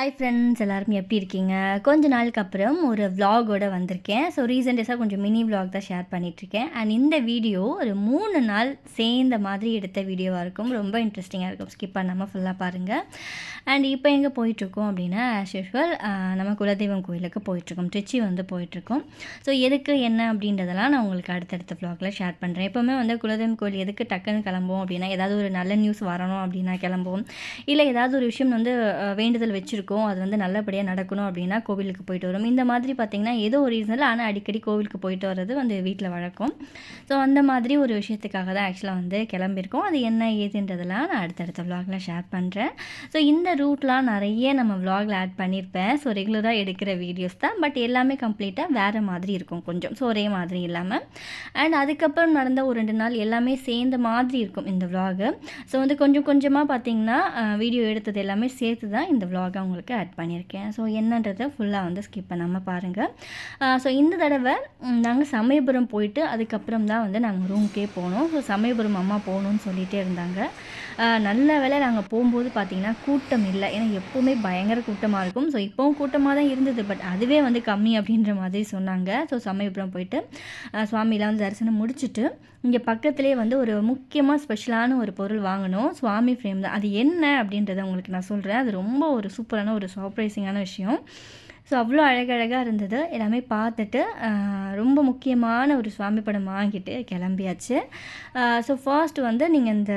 Hi friends எல்லாருமே எப்படி இருக்கீங்க? கொஞ்ச நாளுக்கு அப்புறம் ஒரு விலாகோட வந்திருக்கேன். ஸோ ரீசெண்டஸாக கொஞ்சம் மினி விலாக் தான் ஷேர் பண்ணிகிட்ருக்கேன் அண்ட் இந்த வீடியோ ஒரு மூணு நாள் சேர்ந்த மாதிரி எடுத்த வீடியோவாக இருக்கும். ரொம்ப இன்ட்ரெஸ்டிங்காக இருக்கும். ஸ்கிப் பண்ணாமல் ஃபுல்லாக பாருங்கள் அண்ட் இப்போ எங்கே போயிட்டுருக்கோம் அப்படின்னா ஆஸ் யூஷுவல் நம்ம குலதெய்வம் கோயிலுக்கு போயிட்டுருக்கோம். திருச்சி வந்து போயிட்டுருக்கோம். ஸோ எதுக்கு என்ன அப்படின்றதெல்லாம் நான் உங்களுக்கு அடுத்தடுத்த விலாகில் ஷேர் பண்ணுறேன் எப்போவுமே வந்து குலதெய்வம் கோயில் எதுக்கு டக்குன்னு கிளம்புவோம் அப்படின்னா ஏதாவது ஒரு நல்ல நியூஸ் வரணும் அப்படின்னா கிளம்புவோம். இல்லை ஏதாவது ஒரு விஷயம் வந்து வேண்டுதல் வச்சுருக்கோம் அது வந்து நல்லபடியாக நடக்கணும் அப்படின்னா கோவிலுக்கு போயிட்டு வரும். இந்த மாதிரி பார்த்திங்கன்னா ஏதோ ஒரு ரீசனில் ஆனால் அடிக்கடி கோவிலுக்கு போயிட்டு வர்றது வந்து வீட்டில் வழக்கம். ஸோ அந்த மாதிரி ஒரு விஷயத்துக்காக தான் ஆக்சுவலாக வந்து கிளம்பியிருக்கோம். அது என்ன ஏதுன்றதெல்லாம் நான் அடுத்தடுத்த விலாகில் ஷேர் பண்ணுறேன் ஸோ இந்த ரூட்லாம் நிறைய நம்ம விலாகில் ஆட் பண்ணியிருப்பேன். ஸோ ரெகுலராக எடுக்கிற வீடியோஸ் தான். பட் எல்லாமே கம்ப்ளீட்டாக வேறு மாதிரி இருக்கும் கொஞ்சம். ஸோ ஒரே மாதிரி இல்லாமல் அண்ட் அதுக்கப்புறம் நடந்த ஒரு ரெண்டு நாள் எல்லாமே சேர்ந்த மாதிரி இருக்கும் இந்த விலாகு ஸோ வந்து கொஞ்சம் கொஞ்சமாக பார்த்தீங்கன்னா வீடியோ எடுத்தது எல்லாமே சேர்த்து தான் இந்த vlog உங்களுக்கு ஆட் பண்ணியிருக்கேன். ஸோ என்னன்றதை ஃபுல்லாக வந்து ஸ்கிப் பண்ணாமல் பாருங்கள் ஸோ இந்த தடவை நாங்கள் சமயபுரம் போயிட்டு அதுக்கப்புறம் தான் வந்து நாங்கள் ரூம்க்கே போனோம். ஸோ சமயபுரம் அம்மா போகணும்னு சொல்லிகிட்டே இருந்தாங்க. நல்ல வேலை நாங்கள் போகும்போது பார்த்திங்கன்னா கூட்டம் இல்லை. ஏன்னா எப்போவுமே பயங்கர கூட்டமாக இருக்கும். ஸோ இப்போவும் கூட்டமாக தான் இருந்தது. பட் அதுவே வந்து கம்மி அப்படின்ற மாதிரி சொன்னாங்க. ஸோ சமயபுரம் போயிட்டு சுவாமியெலாம் சுவாமிலாம் வந்து தரிசனம் முடிச்சுட்டு இங்கே பக்கத்துலேயே வந்து ஒரு முக்கியமாக ஸ்பெஷலான ஒரு பொருள் வாங்கணும். சுவாமி ஃப்ரேம் தான். அது என்ன அப்படின்றத உங்களுக்கு நான் சொல்கிறேன் அது ரொம்ப ஒரு சூப்பரான ஒரு சர்ப்ரைசிங்கான விஷயம். ஸோ அவ்வளோ அழகழகாக இருந்தது. எல்லாமே பார்த்துட்டு ரொம்ப முக்கியமான ஒரு சுவாமி படம் வாங்கிட்டு கிளம்பியாச்சு. ஸோ ஃபர்ஸ்ட் வந்து நீங்கள் இந்த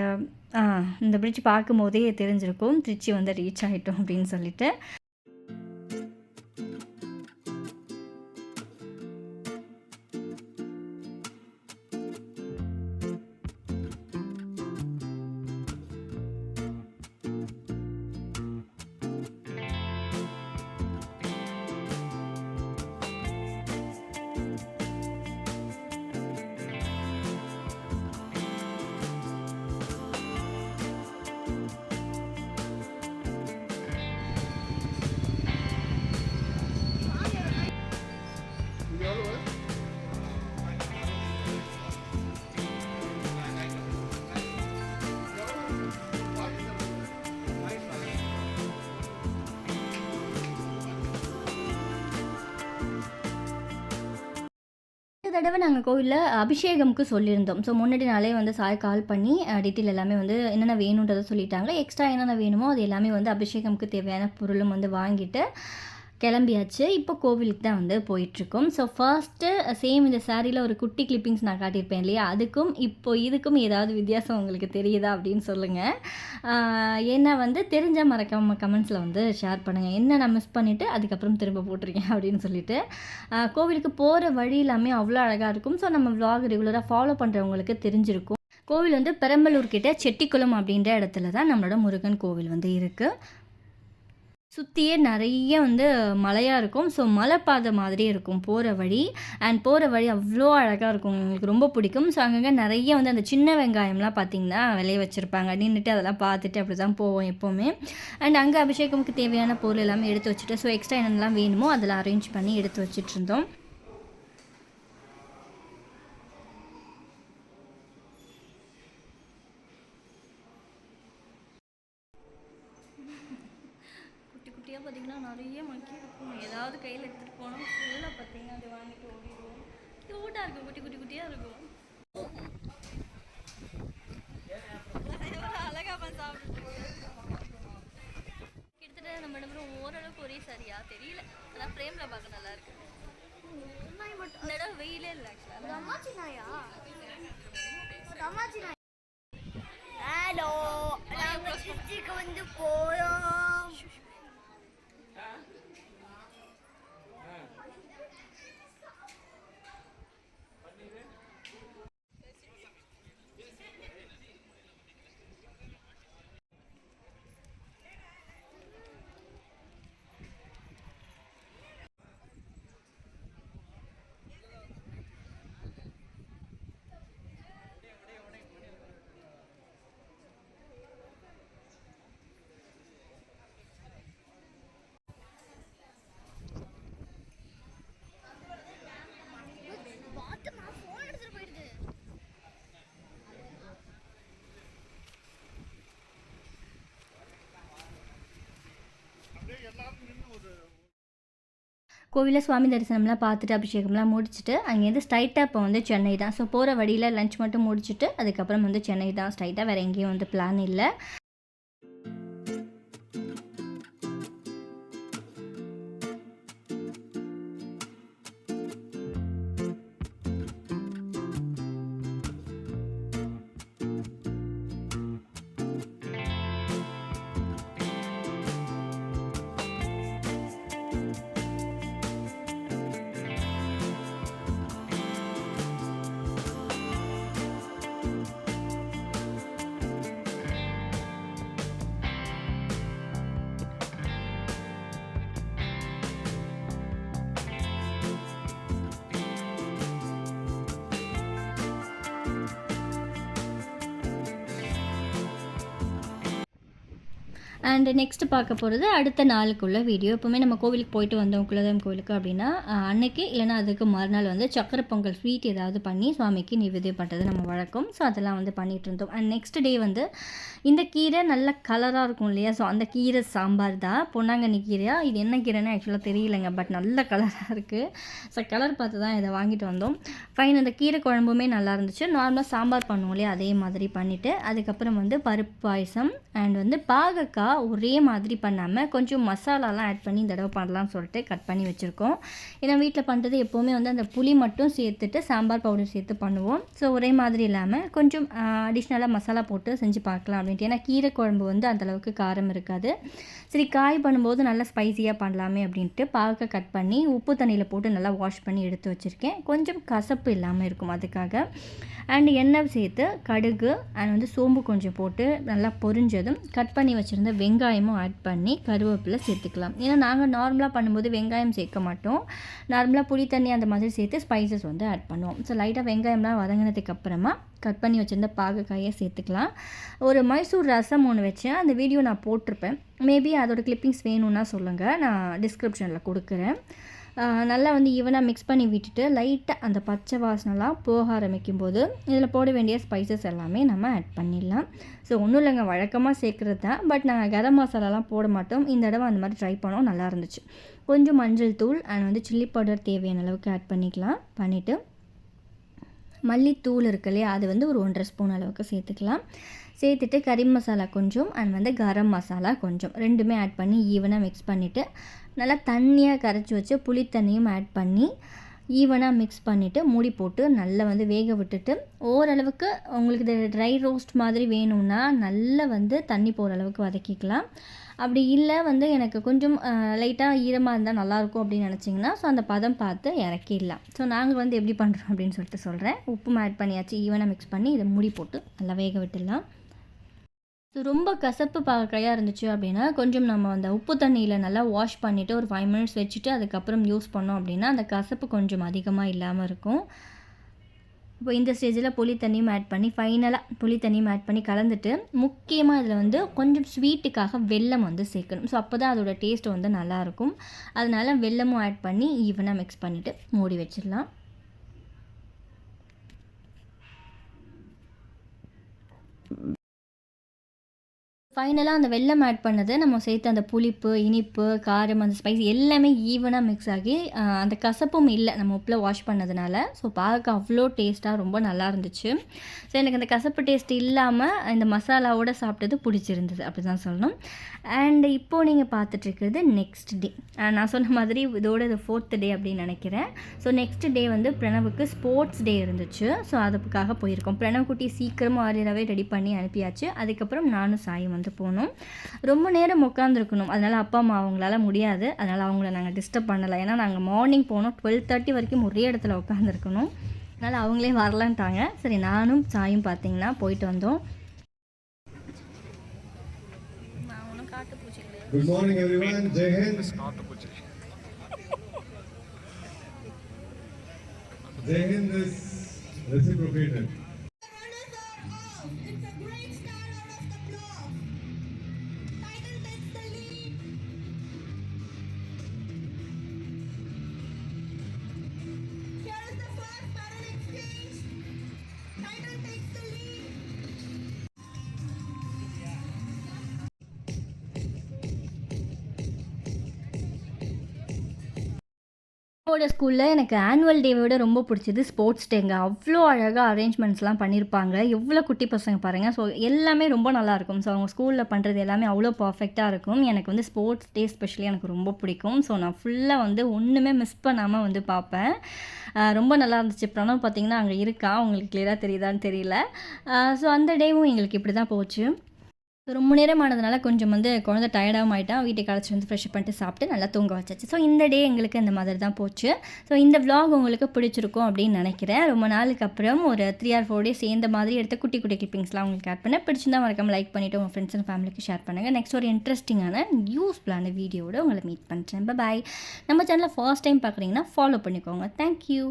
இந்த பிரிட்ஜ் பார்க்கும்போதே தெரிஞ்சிருக்கும். திருச்சி வந்து ரீச் ஆகிட்டோம் அப்படின்னு சொல்லிட்டு. தடவை நாங்கள் கோவிலில் அபிஷேகம்க்கு சொல்லியிருந்தோம். ஸோ முன்னாடி நாளே வந்து சாய் கால் பண்ணி டீட்டெயில் எல்லாமே வந்து என்னென்ன வேணுன்றதை சொல்லிட்டாங்க. எக்ஸ்ட்ரா என்னென்ன வேணுமோ அது எல்லாமே வந்து அபிஷேகம்க்கு தேவையான பொருளும் வந்து வாங்கிட்டு கிளம்பியாச்சு. இப்போ கோவிலுக்கு தான் வந்து போயிட்டுருக்கோம். ஸோ ஃபர்ஸ்ட்டு சேம் இந்த சாரியில் ஒரு குட்டி கிளிப்பிங்ஸ் நான் காட்டியிருப்பேன் இல்லையா? அதுக்கும் இப்போ இதுக்கும் ஏதாவது வித்தியாசம் உங்களுக்கு தெரியுதா அப்படின்னு சொல்லுங்கள் ஏன்னா வந்து தெரிஞ்சால் மறக்காம கமெண்ட்ஸில் வந்து ஷேர் பண்ணுங்கள் என்ன நான் மிஸ் பண்ணிவிட்டு அதுக்கப்புறம் திரும்ப போட்டிருக்கேன் அப்படின்னு சொல்லிட்டு. கோவிலுக்கு போகிற வழி எல்லாமே அவ்வளோ அழகாக இருக்கும். ஸோ நம்ம vlog ரெகுலராக ஃபாலோ பண்ணுறவங்களுக்கு தெரிஞ்சிருக்கும். கோவில் வந்து பெரம்பலூர் கிட்ட செட்டிக்குளம் அப்படின்ற இடத்துல தான் நம்மளோட முருகன் கோவில் வந்து இருக்குது சுற்றியே நிறைய வந்து மலையாக இருக்கும். ஸோ மலைப்பாதை மாதிரியே இருக்கும் போகிற வழி. அண்ட் போகிற வழி அவ்வளோ அழகாக இருக்கும். உங்களுக்கு ரொம்ப பிடிக்கும். ஸோ அங்கங்கே நிறைய வந்து அந்த சின்ன வெங்காயம்லாம் பார்த்திங்கன்னா விளைய வச்சுருப்பாங்க. நின்றுட்டு அதெல்லாம் பார்த்துட்டு அப்படி தான் போவோம் எப்போவுமே. அண்ட் அங்கே அபிஷேகமுக்கு தேவையான பொருள் எல்லாமே எடுத்து வச்சுட்டு ஸோ எக்ஸ்ட்ரா என்னென்னலாம் வேணுமோ அதில் அரேஞ்ச் பண்ணி எடுத்து வச்சுட்டு இருந்தோம் குட்டி குட்டியாக பார்த்தீங்கன்னா நிறைய மக்கி இருக்கும். ஏதாவது கையில் எடுத்துகிட்டு போனோம் ஃபுல்லாக பார்த்தீங்கன்னா அதை வாங்கிட்டு ஓடிடுவோம் க்யூட்டாக இருக்கும். குட்டி குட்டி குட்டியாக இருக்கும். அழகாக சாப்பிட்டு கிட்டத்தட்ட நம்ம இடத்துல ஓரளவுக்கு ஒரே சரியா? தெரியல. ஆனால் ஃப்ரேமில் பார்க்க நல்லா இருக்கு. இந்த இடம் வெயிலே இல்லை ஆக்சுவலாக ஹலோ நாங்க திருச்சிக்கு வந்து போறோம். கோவிலில் சுவாமி தரிசனம்லாம் பார்த்துட்டு அபிஷேகம்லாம் முடிச்சுட்டு அங்கேருந்து ஸ்ட்ரைட்டாக இப்போ வந்து சென்னை தான். ஸோ போகிற வழியில் லஞ்ச் மட்டும் முடிச்சுட்டு அதுக்கப்புறம் வந்து சென்னை தான். ஸ்ட்ரைட்டாக வேறு எங்கேயும் வந்து பிளான் இல்லை. அண்ட் நெக்ஸ்ட் பார்க்க போகிறது அடுத்த நாளுக்குள்ள வீடியோ எப்போவுமே நம்ம கோவிலுக்கு போயிட்டு வந்தோம் குலதெய்வம் கோவிலுக்கு அப்படின்னா அன்னைக்கு இல்லைனா அதுக்கு மறுநாள் வந்து சக்கரை பொங்கல் ஸ்வீட் ஏதாவது பண்ணி சுவாமிக்கு நிவேதியம் பண்ணுறது நம்ம வழக்கம். ஸோ அதெல்லாம் வந்து பண்ணிகிட்டு இருந்தோம். அண்ட் நெக்ஸ்ட் டே வந்து இந்த கீரை நல்ல கலராக இருக்கும் இல்லையா? ஸோ அந்த கீரை சாம்பார் தான். பொன்னாங்கண்ணி கீரையா? இது என்ன கீரைன்னு ஆக்சுவலாக தெரியலைங்க பட் நல்ல கலராக இருக்குது ஸோ கலர் பார்த்து தான் இதை வாங்கிட்டு வந்தோம். ஃபைன் அந்த கீரை குழம்புமே நல்லா இருந்துச்சு. நார்மலாக சாம்பார் பண்ணுவோம் இல்லையா? அதே மாதிரி பண்ணிவிட்டு அதுக்கப்புறம் வந்து பருப்பு பாயசம் அண்ட் வந்து பாகக்காய் ஒரே மாதிரி பண்ணாமல் கொஞ்சம் மசாலாலாம் ஆட் பண்ணி இந்த தடவை பண்ணலாம்னு சொல்லிட்டு கட் பண்ணி வச்சுருக்கோம். ஏன்னா வீட்டில் பண்ணுறது எப்போவுமே வந்து அந்த புளி மட்டும் சேர்த்துட்டு சாம்பார் பவுடர் சேர்த்து பண்ணுவோம். ஸோ ஒரே மாதிரி இல்லாமல் கொஞ்சம் அடிஷ்னலாக மசாலா போட்டு செஞ்சு பார்க்கலாம் அப்படின்ட்டு ஏன்னா கீரை குழம்பு வந்து அந்தளவுக்கு காரம் இருக்காது. சரி காய் பண்ணும்போது நல்லா ஸ்பைசியாக பண்ணலாமே அப்படின்ட்டு பாகக்காய் கட் பண்ணி உப்பு தண்ணியில் போட்டு நல்லா வாஷ் பண்ணி எடுத்து வச்சுருக்கேன். கொஞ்சம் கசப்பு இல்லாமல் இருக்கும் அதுக்காக. அண்ட் எண்ணெய் சேர்த்து கடுகு அண்ட் வந்து சோம்பு கொஞ்சம் போட்டு நல்லா பொரிஞ்சதும் கட் பண்ணி வச்சுருந்த வெங்காயமும் ஆட் பண்ணி கருவேப்பிலை சேர்த்துக்கலாம். ஏன்னா நாங்கள் நார்மலாக பண்ணும்போது வெங்காயம் சேர்க்க மாட்டோம். நார்மலாக புளி தண்ணி அந்த மாதிரி சேர்த்து ஸ்பைசஸ் வந்து ஆட் பண்ணுவோம். ஸோ லைட்டாக வெங்காயம்லாம் வதங்கினதுக்கு அப்புறமா கட் பண்ணி வச்சுருந்த பாகக்காயை சேர்த்துக்கலாம். ஒரு மைசூர் ரசம் ஒன்று வச்சேன். அந்த வீடியோ நான் போட்டிருப்பேன். மேபி அதோட கிளிப்பிங்ஸ் வேணும்னா சொல்லுங்கள் நான் டிஸ்கிரிப்ஷனில் கொடுக்குறேன். நல்லா வந்து ஈவனாக மிக்ஸ் பண்ணி விட்டுட்டு லைட்டாக அந்த பச்சை வாசனைலாம் போக ஆரம்பிக்கும் போது இதில் போட வேண்டிய ஸ்பைசஸ் எல்லாமே நம்ம ஆட் பண்ணிடலாம். ஸோ ஒன்றும் இல்லைங்க வழக்கமாக சேர்க்குறது தான். பட் நாங்கள் கரம் மசாலாலாம் போட மாட்டோம். இந்த தடவை அந்த மாதிரி ட்ரை பண்ணோம் நல்லா இருந்துச்சு. கொஞ்சம் மஞ்சள் தூள் அண்ட் வந்து சில்லி பவுடர் தேவையான அளவுக்கு ஆட் பண்ணிக்கலாம். பண்ணிவிட்டு மல்லித்தூள் இருக்கு இல்லையா அது வந்து ஒரு ஒன்றரை ஸ்பூன் அளவுக்கு சேர்த்துக்கலாம். சேர்த்துட்டு கறி மசாலா கொஞ்சம் அண்ட் வந்து கரம் மசாலா கொஞ்சம். ரெண்டுமே ஆட் பண்ணி ஈவனாக மிக்ஸ் பண்ணிவிட்டு நல்லா தண்ணியாக கரைச்சி வச்சு புளி தண்ணியும் ஆட் பண்ணி ஈவனாக மிக்ஸ் பண்ணிவிட்டு மூடி போட்டு நல்லா வந்து வேக விட்டுட்டு ஓரளவுக்கு உங்களுக்கு இது ட்ரை ரோஸ்ட் மாதிரி வேணும்னா நல்லா வந்து தண்ணி போகிற அளவுக்கு வதக்கிக்கலாம். அப்படி இல்லை வந்து எனக்கு கொஞ்சம் லைட்டாக ஈரமாக இருந்தால் நல்லாயிருக்கும் அப்படின்னு நினச்சிங்கன்னா ஸோ அந்த பதம் பார்த்து இறக்கிடலாம். ஸோ நாங்கள் வந்து எப்படி பண்ணுறோம் அப்படின்னு சொல்லிட்டு சொல்கிறேன் உப்பும் ஆட் பண்ணியாச்சு ஈவனாக மிக்ஸ் பண்ணி இதை மூடி போட்டு நல்லா வேக விட்டுடலாம். ஸோ ரொம்ப கசப்பு பார்க்கையாக இருந்துச்சு அப்படின்னா கொஞ்சம் நம்ம அந்த உப்பு தண்ணியில் நல்லா வாஷ் பண்ணிவிட்டு ஒரு ஃபைவ் மினிட்ஸ் வச்சுட்டு அதுக்கப்புறம் யூஸ் பண்ணோம் அப்படின்னா அந்த கசப்பு கொஞ்சம் அதிகமாக இல்லாமல் இருக்கும். இப்போ இந்த ஸ்டேஜில் புளி தண்ணியும் ஆட் பண்ணி ஃபைனலாக புளி தண்ணியும் ஆட் பண்ணி கலந்துட்டு முக்கியமாக இதில் வந்து கொஞ்சம் ஸ்வீட்டுக்காக வெல்லம் வந்து சேர்க்கணும். ஸோ அப்போ தான் அதோட டேஸ்ட் வந்து நல்லாயிருக்கும் அதனால் வெல்லமும் ஆட் பண்ணி ஈவனாக மிக்ஸ் பண்ணிவிட்டு மூடி வச்சிடலாம். ஃபைனலாக அந்த வெள்ளம் ஆட் பண்ணது நம்ம சேர்த்து அந்த புளிப்பு இனிப்பு காரம் அந்த ஸ்பைஸ் எல்லாமே ஈவனாக மிக்ஸ் ஆகி அந்த கசப்பும் இல்லை நம்ம உப்பில் வாஷ் பண்ணதுனால. ஸோ பார்க்க அவ்வளோ டேஸ்ட்டாக ரொம்ப நல்லா இருந்துச்சு. ஸோ எனக்கு அந்த கசப்பு டேஸ்ட் இல்லாமல் இந்த மசாலாவோட சாப்பிட்டது பிடிச்சிருந்தது அப்படி தான் சொல்லணும். அண்ட் இப்போது நீங்கள் பார்த்துட்ருக்கிறது நெக்ஸ்ட் டே நான் சொன்ன மாதிரி இதோட இது ஃபோர்த் டே அப்படின்னு நினைக்கிறேன். ஸோ நெக்ஸ்ட் டே வந்து பிரணவுக்கு ஸ்போர்ட்ஸ் டே இருந்துச்சு. ஸோ அதுக்காக போயிருக்கோம். பிரணவ் குட்டி சீக்கிரமாக ஆரியராகவே ரெடி பண்ணி அனுப்பியாச்சு. அதுக்கப்புறம் நானும் சாயும் வந்து போனோம் ரொம்ப நேரம் உட்காந்துருக்கணும் அதனால் அப்பா அம்மா அவங்களால முடியாது. அதனால் அவங்கள நாங்கள் டிஸ்டர்ப் பண்ணலை. ஏன்னா நாங்கள் மார்னிங் போனோம். டுவெல் தேர்ட்டி வரைக்கும் ஒரே இடத்துல உட்காந்துருக்கணும் அதனால் அவங்களே வரலான்ட்டாங்க. சரி நானும் சாயும் பார்த்தீங்கன்னா போயிட்டு வந்தோம். Good morning, everyone. Jai Hind. Jai Hind is reciprocated. என்னோட ஸ்கூலில் எனக்கு ஆனுவல் டேவை விட ரொம்ப பிடிச்சது ஸ்போர்ட்ஸ் டேங்க அவ்வளோ அழகாக அரேஞ்ச்மெண்ட்ஸ்லாம் பண்ணியிருப்பாங்க எவ்வளோ குட்டி பசங்க பாருங்கள் ஸோ எல்லாமே ரொம்ப நல்லாயிருக்கும் ஸோ அவங்க ஸ்கூலில் பண்ணுறது எல்லாமே அவ்வளோ பர்ஃபெக்டாக இருக்கும். எனக்கு வந்து ஸ்போர்ட்ஸ் டே ஸ்பெஷலி எனக்கு ரொம்ப பிடிக்கும். ஸோ நான் ஃபுல்லாக வந்து ஒன்றுமே மிஸ் பண்ணாமல் வந்து பார்ப்பேன். ரொம்ப நல்லா இருந்துச்சு. பிரணவ் பார்த்தீங்கன்னா அங்கே இருக்கா? உங்களுக்கு கிளியராக தெரியுதான்னு தெரியல. ஸோ அந்த டேவும் எங்களுக்கு இப்படி தான் போச்சு. ஸோ ரொம்ப நேரம் ஆனதுனால கொஞ்சம் வந்து குழந்தை டயர்டாகவும் ஆகிட்டான் வீட்டுக்கு அழைச்சிட்டு வந்து ஃப்ரெஷ் பண்ணிட்டு சாப்பிட்டு நல்லா தூங்க வச்சாச்சு. ஸோ இந்த டே எங்களுக்கு இந்த மாதிரி தான் போச்சு. ஸோ இந்த விளாக் உங்களுக்கு பிடிச்சிருக்கும் அப்படின்னு நினைக்கிறேன். ரொம்ப நாளுக்கு அப்புறம் ஒரு த்ரீ ஆர் ஃபோர் டேஸ் சேர்ந்த மாதிரி எடுத்த குட்டி குட்டி கிளிப்பிங்ஸ்லாம் உங்களுக்கு ஆட் பண்ணேன். பிடிச்சிருந்தா மறக்காம லைக் பண்ணிவிட்டு உங்கள் ஃப்ரெண்ட்ஸ் அண்ட் ஃபேமிலிக்கு ஷேர் பண்ணுங்கள் நெக்ஸ்ட் ஒரு இன்ட்ரெஸ்டிங்கான யூஸ்ஃபுல்லான வீடியோட உங்களை மீட் பண்ணுறேன் பாய் நம்ம சேனலை ஃபர்ஸ்ட் டைம் பார்க்குறீங்கன்னா ஃபாலோ பண்ணிக்கோங்க. Thank you